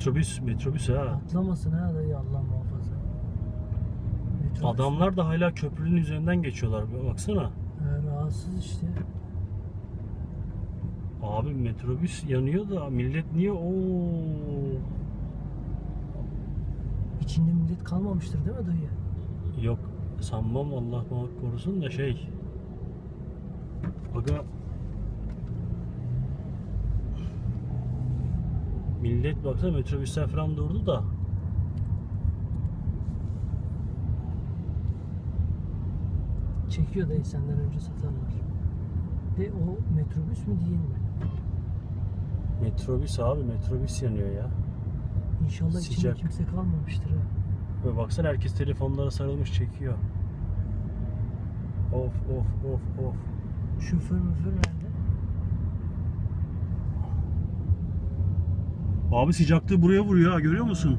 Metrobüs, metrobüs ha. Atlamasın ha dayı Allah muhafaza. Metrobüs- Adamlar da hala köprünün üzerinden geçiyorlar. Baksana. He, rahatsız işte. Abi metrobüs yanıyor da millet niye o İçinde millet kalmamıştır değil mi dayı? yok sanmam Allah muhakkak korusun da şey Aga Millet baksana metrobüsler falan durdu da Çekiyor dayı senden önce satarlar. De o metrobüs mü değil mi? metrobüs abi metrobüs yanıyor ya. İnşallah içinde Sıcak. kimse kalmamıştır ha. Ve baksana herkes telefonlara sarılmış çekiyor. Of of of of. Şoför müfür nerede? Abi sıcaklığı buraya vuruyor ha görüyor musun?